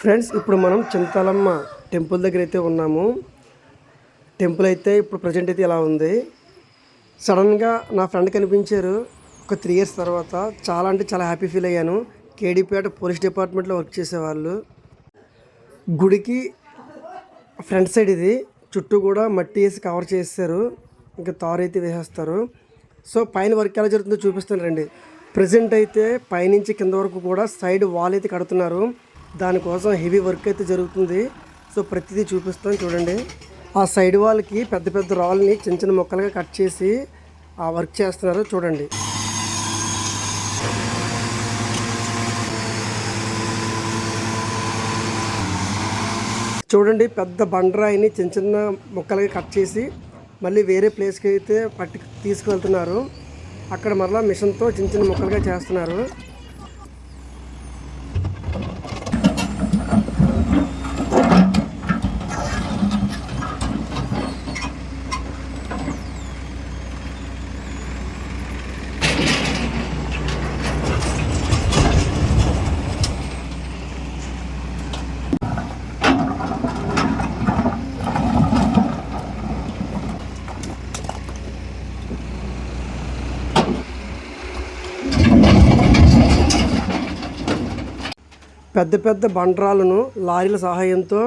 Friends ఇప్పుడు మనం Chintalamma temple దగ్గర అయితే ఉన్నాము. టెంపుల్ అయితే ఇప్పుడు ప్రజెంట్ అయితే ఇలా ఉంది. సడన్గా నా ఫ్రెండ్ కనిపించారు ఒక త్రీ ఇయర్స్ తర్వాత. చాలా అంటే చాలా హ్యాపీ ఫీల్ అయ్యాను. కేడీపేట పోలీస్ డిపార్ట్మెంట్లో వర్క్ చేసేవాళ్ళు. గుడికి ఫ్రంట్ సైడ్ ఇది. చుట్టూ కూడా మట్టి వేసి కవర్ చేస్తారు ఇంకా తారు అయితే వేసేస్తారు. సో పైన వర్క్ ఎలా జరుగుతుందో చూపిస్తాను రండి. ప్రజెంట్ అయితే పైనుంచి కింద వరకు కూడా సైడ్ వాల్ అయితే కడుతున్నారు. దానికోసం హెవీ వర్క్ అయితే జరుగుతుంది. సో ప్రతిదీ చూపిస్తాను చూడండి. ఆ సైడ్ వాల్కి పెద్ద పెద్ద రాళ్ళని చిన్న చిన్న ముక్కలుగా కట్ చేసి ఆ వర్క్ చేస్తున్నారు చూడండి. చూడండి పెద్ద బండరాయిని చిన్న చిన్న ముక్కలుగా కట్ చేసి మళ్ళీ వేరే ప్లేస్కి అయితే పట్టి తీసుకువెళ్తున్నారు అక్కడ మరలా మిషన్తో చిన్న చిన్న ముక్కలుగా చేస్తున్నారు. పెద్ద పెద్ద బండరాలను లారీల సహాయంతో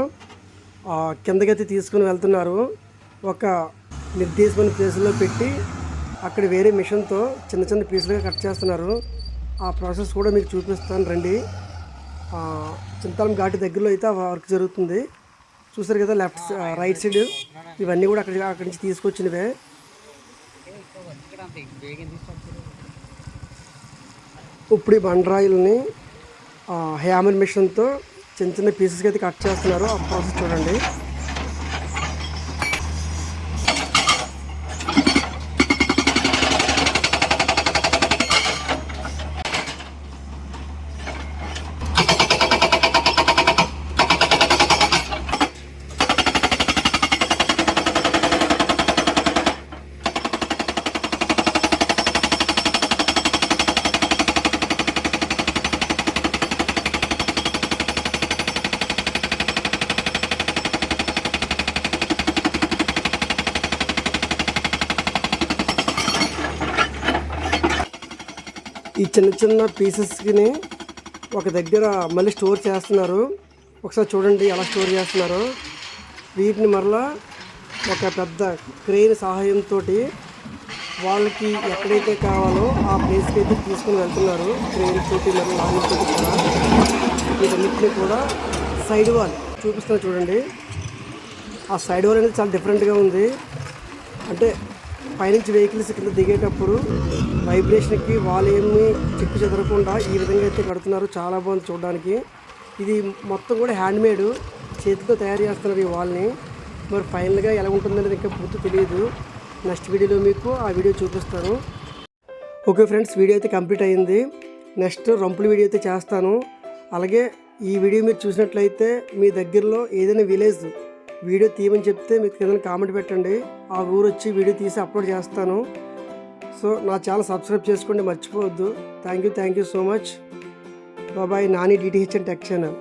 ఆ, కిందకైతే తీసుకుని వెళ్తున్నారు. ఒక నిర్దేశమైన ప్లేస్లో పెట్టి అక్కడ వేరే మిషన్తో చిన్న చిన్న పీసులుగా కట్ చేస్తున్నారు. ఆ ప్రాసెస్ కూడా మీకు చూపిస్తాను రండి. చింతాలం ఘాటి దగ్గరలో అయితే ఆ వర్క్ జరుగుతుంది. చూసారు కదా లెఫ్ట్ రైట్ సైడ్ ఇవన్నీ కూడా అక్కడి అక్కడి నుంచి తీసుకొచ్చినవే. ఇప్పుడు ఈ బండరాయిల్ని హ్యామర్ మిషన్తో చిన్న చిన్న పీసెస్కి అయితే కట్ చేస్తున్నారు. ఆ ప్రాసెస్ చూడండి. ఈ చిన్న చిన్న పీసెస్కి ఒక దగ్గర మళ్ళీ స్టోర్ చేస్తున్నారు. ఒకసారి చూడండి ఎలా స్టోర్ చేస్తున్నారు. వీటిని మరలా ఒక పెద్ద క్రెయిన్ సహాయంతో వాళ్ళకి ఎక్కడైతే కావాలో ఆ ప్లేస్కి అయితే తీసుకుని వెళ్తున్నారు. క్రెయిన్ తోటి మరియు లాంగ్ తోటి కూడా. వీటన్నిటిని కూడా సైడ్ వాల్ చూపిస్తున్నారు చూడండి. ఆ సైడ్ వాల్ అనేది చాలా డిఫరెంట్గా ఉంది. అంటే పైనుంచి వెహికల్స్ కింద దిగేటప్పుడు వైబ్రేషన్కి వాళ్ళు ఏమి చెక్కు చెదరకుండా ఈ విధంగా అయితే కడుతున్నారు. చాలా బాగుంది చూడడానికి. ఇది మొత్తం కూడా హ్యాండ్మేడ్. చేతితో తయారు చేస్తున్నారు ఈ వాల్ని మరి ఫైనల్గా ఎలా ఉంటుందనేది ఇంకా పూర్తి తెలియదు నెక్స్ట్ వీడియోలో మీకు ఆ వీడియో చూపిస్తాను. ఓకే ఫ్రెండ్స్ వీడియో అయితే కంప్లీట్ అయింది. నెక్స్ట్ రంపుల వీడియో అయితే చేస్తాను. అలాగే ఈ వీడియో మీరు చూసినట్లయితే మీ దగ్గరలో ఏదైనా విలేజ్ వీడియో తీయమని చెప్తే మీకు కింద కామెంట్ పెట్టండి. ఆ ఊరు వచ్చి వీడియో తీసి అప్లోడ్ చేస్తాను. సో నా ఛానల్ సబ్స్క్రైబ్ చేసుకోండి మర్చిపోవద్దు. Thank you thank you so much Babai Nani DTH and tech channel